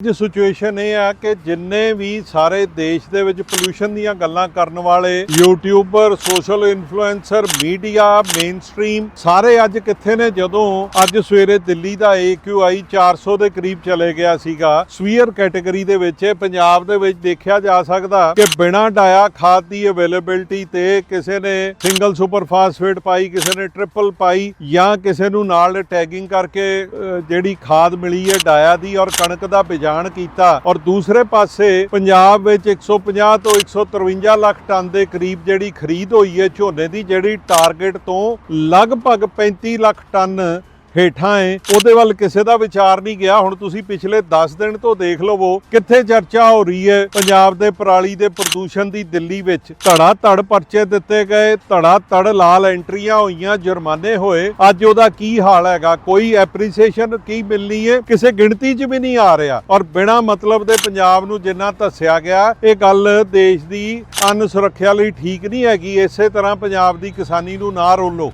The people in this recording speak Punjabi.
ਅੱਜ ਸਿਚੁਏਸ਼ਨ ਇਹ ਆ ਕਿ ਜਿੰਨੇ ਵੀ ਸਾਰੇ ਦੇਸ਼ ਦੇ ਵਿੱਚ ਪੋਲੂਸ਼ਨ ਦੀਆਂ ਗੱਲਾਂ ਕਰਨ ਵਾਲੇ YouTuber social influencer media mainstream ਸਾਰੇ ਅੱਜ ਕਿੱਥੇ ਨੇ? ਜਦੋਂ ਅੱਜ ਸਵੇਰੇ ਦਿੱਲੀ ਦਾ AQI 400 ਦੇ ਕਰੀਬ ਚਲੇ ਗਿਆ ਸੀਗਾ, ਸਵੀਅਰ ਕੈਟਾਗਰੀ ਦੇ ਵਿੱਚ ਪੰਜਾਬ ਦੇ ਵਿੱਚ ਦੇਖਿਆ ਜਾ ਸਕਦਾ ਕਿ ਬਿਨਾਂ ਡਾਇਆ ਖਾਦ ਦੀ ਅਵੇਲੇਬਿਲਟੀ ਤੇ ਕਿਸੇ ਨੇ ਸਿੰਗਲ ਸੁਪਰ ਫਾਸਫੇਟ ਪਾਈ, ਕਿਸੇ ਨੇ ਟ੍ਰਿਪਲ ਪਾਈ ਜਾਂ ਕਿਸੇ ਨੂੰ ਨਾਲ ਟੈਗਿੰਗ ਕਰਕੇ ਜਿਹੜੀ ਖਾਦ ਮਿਲੀ ਹੈ ਡਾਇਆ ਦੀ ਔਰ ਕਣਕ ਦਾ ਬਿਜਾਨ ਕੀਤਾ ਔਰ ਦੂਸਰੇ ਪਾਸੇ ਪੰਜਾਬ ਵਿੱਚ 150 ਤੋਂ 153 ਲੱਖ ਟਨ ਦੇ ਕਰੀਬ ਜਿਹੜੀ ਖਰੀਦ ਹੋਈ ਹੈ, ਝੋਨੇ ਦੀ ਜਿਹੜੀ ਟਾਰਗੇਟ ਤੋਂ ਲਗਭਗ 35 ਲੱਖ ਟਨ ਹੇਠਾਂ ਹੈ ਉਹਦੇ ਵੱਲ ਕਿਸੇ ਦਾ ਵਿਚਾਰ ਨਹੀਂ ਗਿਆ। ਹੁਣ ਤੁਸੀਂ ਪਿਛਲੇ 10 ਦਿਨ ਤੋਂ ਦੇਖ ਲਵੋ ਕਿੱਥੇ ਚਰਚਾ ਹੋ ਰਹੀ ਹੈ। ਪੰਜਾਬ ਦੇ ਪਰਾਲੀ ਦੇ ਪ੍ਰਦੂਸ਼ਣ ਦੀ ਦਿੱਲੀ ਵਿੱਚ ਧੜਾ ਧੜ ਪਰਚੇ ਦਿੱਤੇ ਗਏ। ਧੜਾ ਧੜ ਲਾਲ ਐਂਟਰੀਆਂ ਹੋਈਆਂ, ਜੁਰਮਾਨੇ ਹੋਏ। ਅੱਜ ਉਹਦਾ ਕੀ ਹਾਲ ਹੈਗਾ? ਕੋਈ ਐਪਰੀਸੀਏਸ਼ਨ ਕੀ ਮਿਲਣੀ ਹੈ ਕਿਸੇ ਗਿਣਤੀ 'ਚ ਵੀ ਨਹੀਂ ਆ ਰਿਹਾ। ਔਰ ਬਿਨਾ ਮਤਲਬ ਦੇ ਪੰਜਾਬ ਨੂੰ ਜਿੰਨਾ ਧੱਸਿਆ ਗਿਆ, ਇਹ ਗੱਲ ਦੇਸ਼ ਦੀ ਅੰਨ ਸੁਰੱਖਿਆ ਲਈ ਠੀਕ ਨਹੀਂ ਹੈਗੀ। ਇਸੇ ਤਰ੍ਹਾਂ ਪੰਜਾਬ ਦੀ ਕਿਸਾਨੀ ਨੂੰ ਨਾ ਰੋਲੋ।